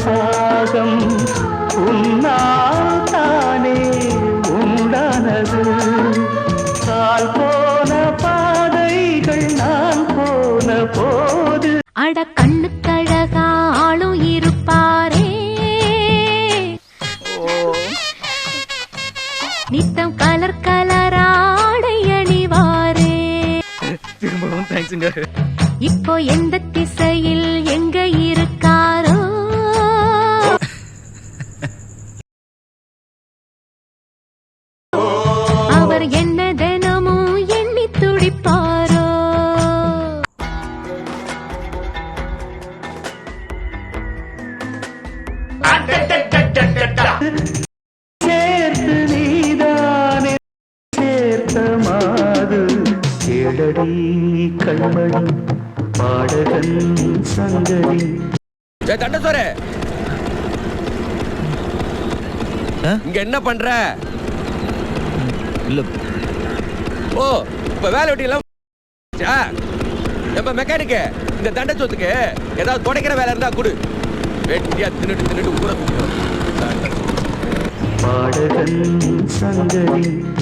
ராகம் உன்னால் தானே உண்டானது. கால் போன பாதைகள் நான் போன போது. அட கண்ணுக்கழகா நித்தம் கலர் கலராடை அணிவாரே. திரும்பவும் தேங்க்ஸுங்க இப்போ எந்த திசையில் எங்க இருக்காரோ. அவர் என்ன தினமும் எண்ணி துடிப்பாரோ. கேளடி கண்மணி பாடகன் சங்கதி தண்டசோரே! இங்க என்ன பண்ற? இல்ல. ஓ இப்ப வேலை வெட்டி எல்லாம் எப்ப மெக்கானிக்கு இந்த தண்டை சொத்துக்கு ஏதாவது துடைக்கிற வேலை இருந்தா கொடு. வெட்டியா தின்னுட்டு தின்னுட்டு ஊற பாடகன் சங்கதி